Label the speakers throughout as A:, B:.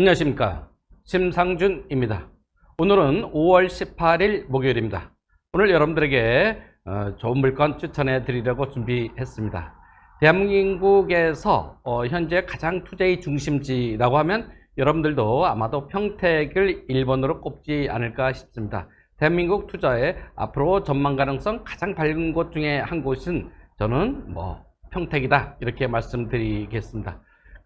A: 안녕하십니까. 심상준입니다. 오늘은 5월 18일 목요일입니다. 오늘 여러분들에게 어, 좋은 물건 추천해 드리려고 준비했습니다. 대한민국에서 어, 현재 가장 투자의 중심지라고 하면 여러분들도 아마도 평택을 1번으로 꼽지 않을까 싶습니다. 대한민국 투자의 앞으로 전망 가능성 가장 밝은 곳 중에 한 곳은 저는 뭐 평택이다 이렇게 말씀드리겠습니다.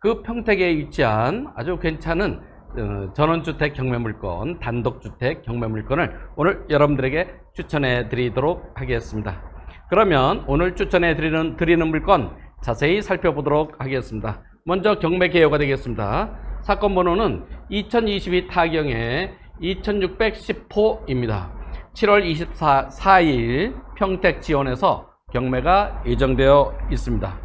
A: 그 평택에 위치한 아주 괜찮은 어, 전원주택 경매물건, 단독주택 경매물건을 오늘 여러분들에게 추천해 드리도록 하겠습니다. 그러면 오늘 추천해 드리는, 드리는 물건 자세히 살펴보도록 하겠습니다. 먼저 경매 개요가 되겠습니다. 사건 번호는 2022 타경의 2610호입니다. 7월 24, 4일 평택 지원에서 경매가 예정되어 있습니다.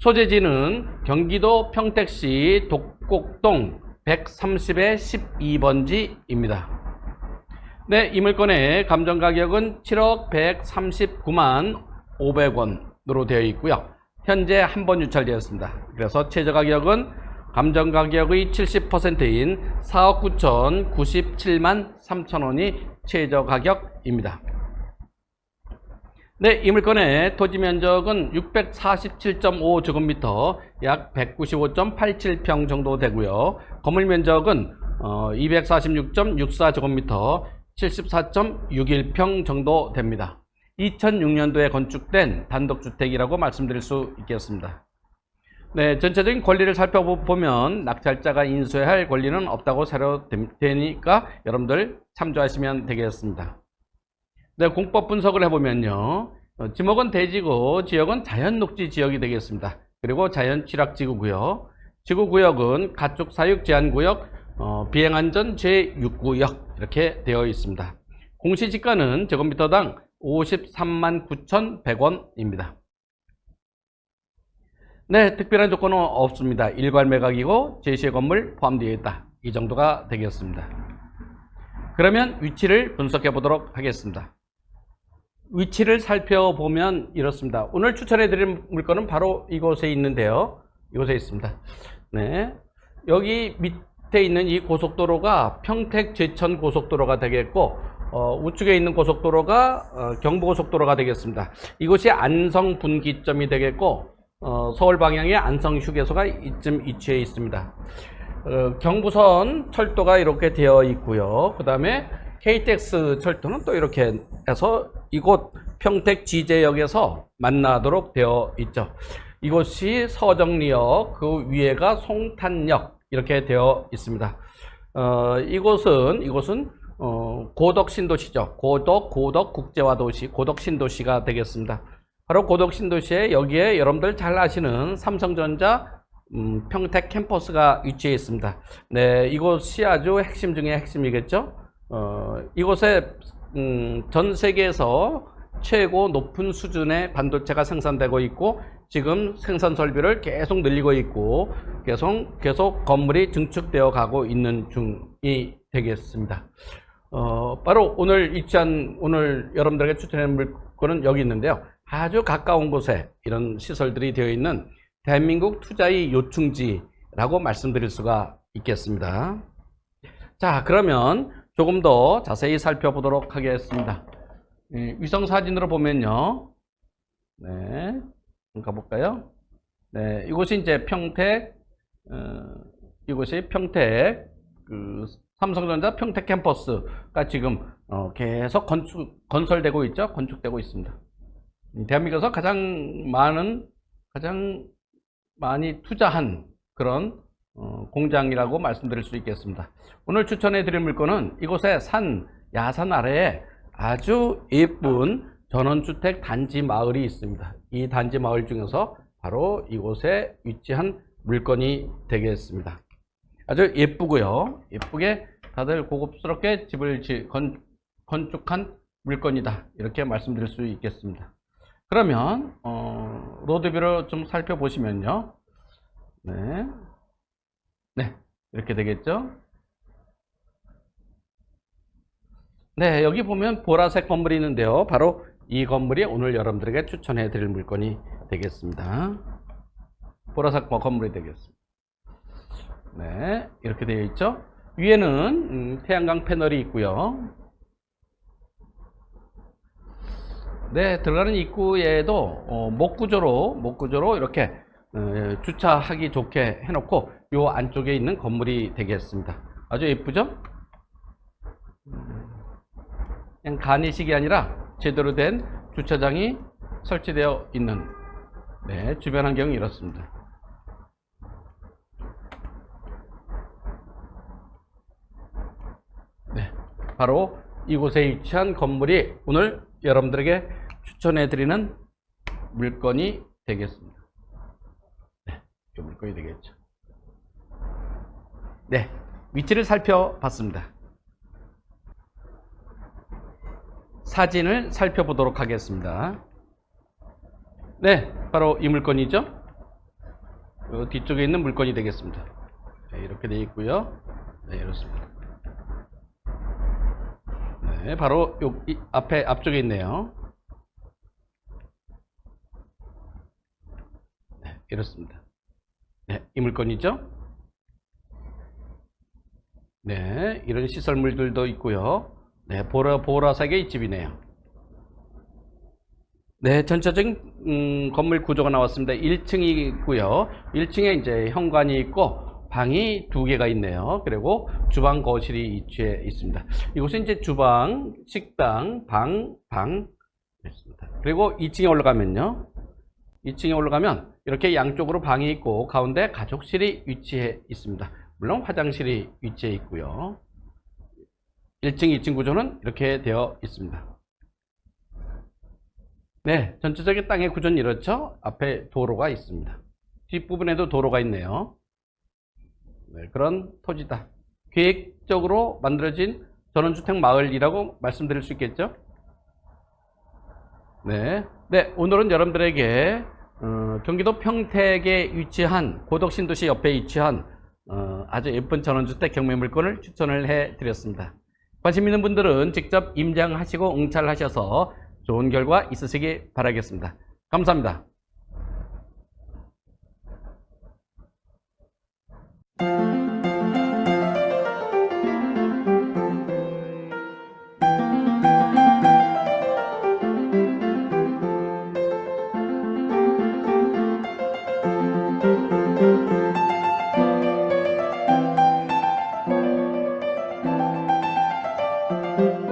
A: 소재지는 경기도 평택시 독곡동 130의 12번지입니다. 네, 이 물건의 감정 가격은 7억 139만 500원으로 되어 있고요. 현재 한 번 유찰되었습니다. 그래서 최저 가격은 감정 가격의 70%인 4억 9천 97만 3천 원이 최저 가격입니다. 네, 이 물건의 토지 면적은 647.5제곱미터, 약 195.87평 정도 되고요. 건물 면적은 어, 246.64제곱미터, 74.61평 정도 됩니다. 2006년도에 건축된 단독주택이라고 말씀드릴 수 있겠습니다. 네, 전체적인 권리를 살펴보면 낙찰자가 인수해야 할 권리는 없다고 사료되니까 여러분들 참조하시면 되겠습니다. 네, 공법 분석을 해보면요. 어, 지목은 대지구, 지역은 자연녹지 지역이 되겠습니다. 그리고 자연취락지구고요. 지구구역은 가축 사육 제한구역, 어, 비행안전 제6구역 이렇게 되어 있습니다. 공시지가는 제곱미터당 53만 9,100원입니다. 네, 특별한 조건은 없습니다. 일괄 매각이고 제시의 건물 포함되어 있다. 이 정도가 되겠습니다. 그러면 위치를 분석해 보도록 하겠습니다. 위치를 살펴보면 이렇습니다. 오늘 추천해 드릴 물건은 바로 이곳에 있는데요. 이곳에 있습니다. 네. 여기 밑에 있는 이 고속도로가 평택 제천 고속도로가 되겠고 어, 우측에 있는 고속도로가 어, 경부고속도로가 되겠습니다. 이곳이 안성 분기점이 되겠고 어, 서울 방향의 안성 휴게소가 이쯤 위치해 있습니다. 어, 경부선 철도가 이렇게 되어 있고요. 그 다음에 KTX 철도는 또 이렇게 해서 이곳 평택 지제역에서 만나도록 되어 있죠. 이곳이 서정리역, 그 위에가 송탄역 이렇게 되어 있습니다. 어, 이곳은 이곳은 어, 고덕 신도시죠. 고덕 고덕 국제화 도시, 고덕 신도시가 되겠습니다. 바로 고덕 신도시에 여기에 여러분들 잘 아시는 삼성전자 음, 평택 캠퍼스가 위치해 있습니다. 네, 이곳이 아주 핵심 중에 핵심이겠죠. 어, 이곳에 음, 전 세계에서 최고 높은 수준의 반도체가 생산되고 있고 지금 생산 설비를 계속 늘리고 있고 계속 계속 건물이 증축되어 가고 있는 중이 되겠습니다. 어, 바로 오늘 위치한 오늘 여러분들에게 추천해 물건은 여기 있는데요. 아주 가까운 곳에 이런 시설들이 되어 있는 대한민국 투자의 요충지라고 말씀드릴 수가 있겠습니다. 자, 그러면 조금 더 자세히 살펴보도록 하겠습니다. 예, 위성 사진으로 보면요. 네. 가볼까요? 네. 이곳이 이제 평택, 어, 이곳이 평택, 그, 삼성전자 평택 캠퍼스가 지금, 어, 계속 건축, 건설되고 있죠? 건축되고 있습니다. 대한민국에서 가장 많은, 가장 많이 투자한 그런 어, 공장이라고 말씀드릴 수 있겠습니다. 오늘 추천해 드릴 물건은 이곳에 산, 야산 아래에 아주 예쁜 전원주택 단지 마을이 있습니다. 이 단지 마을 중에서 바로 이곳에 위치한 물건이 되겠습니다. 아주 예쁘고요. 예쁘게 다들 고급스럽게 집을 지, 건, 건축한 물건이다. 이렇게 말씀드릴 수 있겠습니다. 그러면 어, 로드뷰를 좀 살펴보시면요. 네. 네, 이렇게 되겠죠? 네, 여기 보면 보라색 건물이 있는데요. 바로 이 건물이 오늘 여러분들에게 추천해 드릴 물건이 되겠습니다. 보라색 건물이 되겠습니다. 네, 이렇게 되어 있죠. 위에는 음, 태양광 패널이 있고요. 네, 들어가는 입구에도 어, 목구조로 목구조로 이렇게 어, 주차하기 좋게 해놓고 요 안쪽에 있는 건물이 되겠습니다. 아주 예쁘죠? 그냥 간이식이 아니라 제대로 된 주차장이 설치되어 있는 네, 주변 환경이 이렇습니다. 네, 바로 이곳에 위치한 건물이 오늘 여러분들에게 추천해 드리는 물건이 되겠습니다. 네, 이 물건이 되겠죠. 네, 위치를 살펴봤습니다. 사진을 살펴보도록 하겠습니다. 네, 바로 이 물건이죠. 요 뒤쪽에 있는 물건이 되겠습니다. 네, 이렇게 되어 있고요. 네, 이렇습니다. 네, 바로 요 이- 앞에 앞쪽에 있네요. 네, 이렇습니다. 네, 이 물건이죠. 네, 이런 시설물들도 있고요. 네, 보라 보라색의 집이네요. 네, 전체적인 음, 건물 구조가 나왔습니다. 1층이 있고요. 1층에 이제 현관이 있고 방이 두 개가 있네요. 그리고 주방 거실이 위치해 있습니다. 이곳은 이제 주방, 식당, 방, 방 있습니다. 그리고 2층에 올라가면요. 2층에 올라가면 이렇게 양쪽으로 방이 있고 가운데 가족실이 위치해 있습니다. 물론 화장실이 위치해 있고요. 1층, 2층 구조는 이렇게 되어 있습니다. 네, 전체적인 땅의 구조는 이렇죠. 앞에 도로가 있습니다. 뒷부분에도 도로가 있네요. 네, 그런 토지다. 계획적으로 만들어진 전원주택 마을이라고 말씀드릴 수 있겠죠. 네, 네, 오늘은 여러분들에게 어, 경기도 평택에 위치한 고덕신도시 옆에 위치한 어, 아주 예쁜 전원주택 경매 물건을 추천을 해 드렸습니다. 관심 있는 분들은 직접 임장하시고 응찰하셔서 좋은 결과 있으시기 바라겠습니다. 감사합니다.